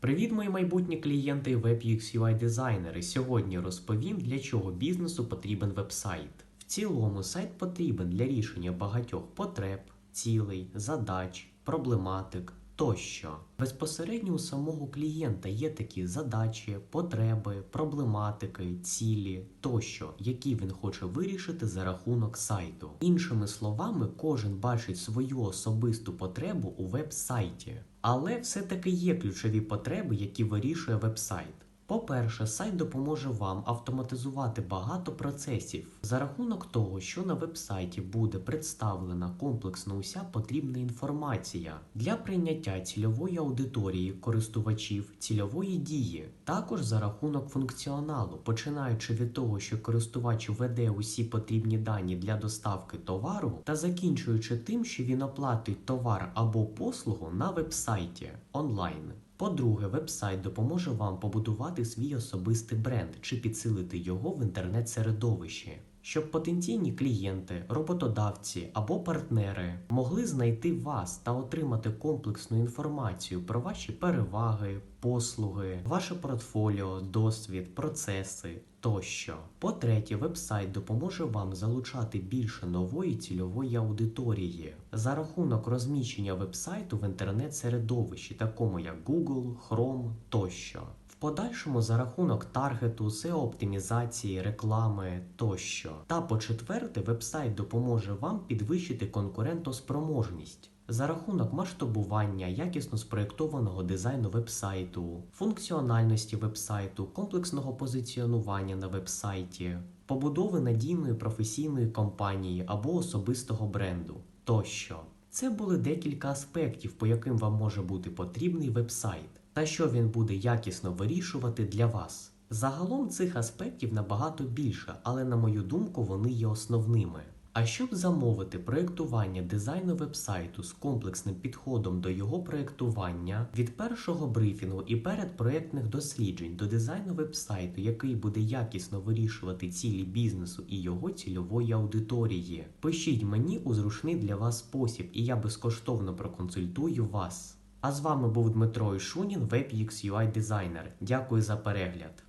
Привіт, мої майбутні клієнти WebUX UI дизайнери. Сьогодні розповім, для чого бізнесу потрібен веб-сайт. В цілому сайт потрібен для рішення багатьох потреб, цілей, задач, проблематик тощо. Безпосередньо у самого клієнта є такі задачі, потреби, проблематики, цілі тощо, які він хоче вирішити за рахунок сайту. Іншими словами, кожен бачить свою особисту потребу у веб-сайті. Але все-таки є ключові потреби, які вирішує веб-сайт. По-перше, сайт допоможе вам автоматизувати багато процесів за рахунок того, що на веб-сайті буде представлена комплексно уся потрібна інформація для прийняття цільової аудиторії користувачів цільової дії, також за рахунок функціоналу, починаючи від того, що користувач веде усі потрібні дані для доставки товару, та закінчуючи тим, що він оплатить товар або послугу на веб-сайті онлайн. По-друге, веб-сайт допоможе вам побудувати свій особистий бренд чи підсилити його в інтернет-середовищі, щоб потенційні клієнти, роботодавці або партнери могли знайти вас та отримати комплексну інформацію про ваші переваги, послуги, ваше портфоліо, досвід, процеси тощо. По-третє, веб-сайт допоможе вам залучати більше нової цільової аудиторії за рахунок розміщення веб-сайту в інтернет-середовищі, такому як Google, Chrome тощо. Подальшому за рахунок таргету, SEO-оптимізації, реклами тощо. Та по-четверте, веб-сайт допоможе вам підвищити конкурентоспроможність. За рахунок масштабування якісно спроєктованого дизайну веб-сайту, функціональності веб-сайту, комплексного позиціонування на веб-сайті, побудови надійної професійної компанії або особистого бренду тощо. Це були декілька аспектів, по яким вам може бути потрібний веб-сайт, та що він буде якісно вирішувати для вас. Загалом цих аспектів набагато більше, але на мою думку, вони є основними. А щоб замовити проєктування дизайну вебсайту з комплексним підходом до його проєктування від першого брифінгу і передпроєктних досліджень до дизайну вебсайту, який буде якісно вирішувати цілі бізнесу і його цільової аудиторії, пишіть мені у зручний для вас спосіб, і я безкоштовно проконсультую вас. А з вами був Дмитро Ішунін, WebUX UI дизайнер. Дякую за перегляд.